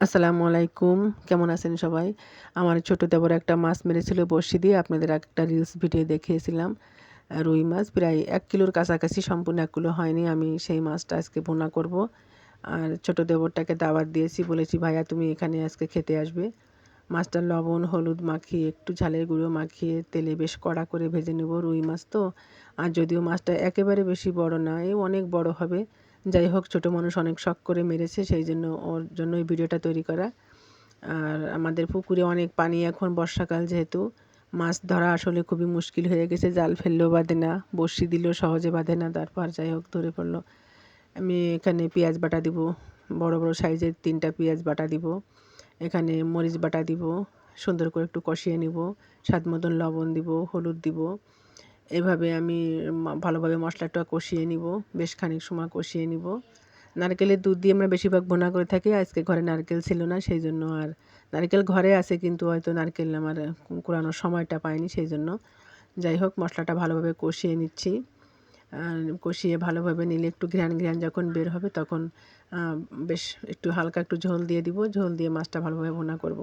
আসসালামু আলাইকুম। কেমন আছেন সবাই? আমার ছোট দেবর একটা মাছ মেরেছিল বড়শি দিয়ে। আপনাদের একটা রিলস ভিডিও দেখিয়েছিলাম। রুই মাছ প্রায় এক কিলোর কাছাকাছি সম্পূর্ণ এক কিলো হয়নি। আমি সেই মাছটা আজকে ভুনা করব। আর ছোট দেবরটাকে দাওয়াত দিয়েছি। বলেছি, ভাইয়া, তুমি এখানে আজকে খেতে আসবে। মাছটা লবণ, হলুদ মাখিয়ে, একটু ঝালের গুঁড়ো মাখিয়ে তেলে বেশ কড়া করে ভেজে নেব রুই মাছ তো। আর যদিও মাছটা একেবারে বেশি বড় না এই অনেক বড় হবে। যাই হোক, ছোট মানুষ অনেক শখ করে মেরেছে, সেই জন্য ওর জন্য এই ভিডিওটা তৈরি করা। আর আমাদের পুকুরে অনেক পানি এখন বর্ষাকাল যেহেতু। মাছ ধরা আসলে খুবই মুশকিল হয়ে গেছে, জাল ফেললেও বাঁধে না, বড়শি দিলেও সহজে বাঁধে না, তারপর যাই হোক, ধরে পড়ল। আমি এখানে পেঁয়াজ বাটা দিব, বড় বড় সাইজের তিনটা পেঁয়াজ বাটা দিব, এখানে মরিচ বাটা দিব, সুন্দর করে একটু কষিয়ে নিব, স্বাদ মতন লবণ দিব, হলুদ দিব এভাবে আমি ভালোভাবে মশলাটা কষিয়ে নিব, বেশ খানিক সময় কষিয়ে নিব। নারকেলের দুধ দিয়ে আমরা বেশিরভাগ ভুনা করে থাকি, আজকে ঘরে নারকেল ছিল না, সেই জন্য আর নারকেল ঘরে আছে কিন্তু হয়তো নারকেল আমার কুড়ানোর সময়টা পাইনি, সেই জন্য। যাই হোক, মশলাটা ভালোভাবে কষিয়ে নিচ্ছি। কষিয়ে ভালোভাবে নিলে একটু ঘ্রাণ ঘ্রাণ যখন বের হবে তখন বেশ একটু হালকা একটু ঝোল দিয়ে দিব। ঝোল দিয়ে মাছটা ভালোভাবে ভুনা করব।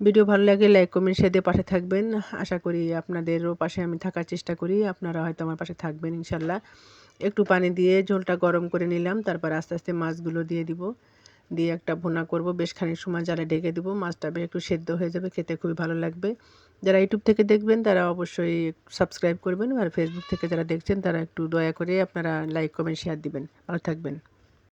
ভিডিও ভালো লাগে লাইক কমেন্ট দিয়ে পাশে থাকবেন। আশা করি আপনাদেরও পাশে আমি থাকার চেষ্টা করি। আপনারা হয়তো আমার পাশে থাকবেন ইনশাল্লাহ। একটু পানি দিয়ে ঝোলটা গরম করে নিলাম, তারপর আস্তে আস্তে মাছগুলো দিয়ে দিব। দিয়ে একটা ভুনা করব। বেশ খানিক সময় জালে ঢেকে দেবো। মাছটা বেশ একটু সেদ্ধ হয়ে যাবে, খেতে খুবই ভালো লাগবে। যারা ইউটিউব থেকে দেখবেন, তারা অবশ্যই সাবস্ক্রাইব করবেন। আর ফেসবুক থেকে যারা দেখছেন, তারা একটু দয়া করে আপনারা লাইক কমেন্ট শেয়ার দিবেন। ভালো থাকবেন।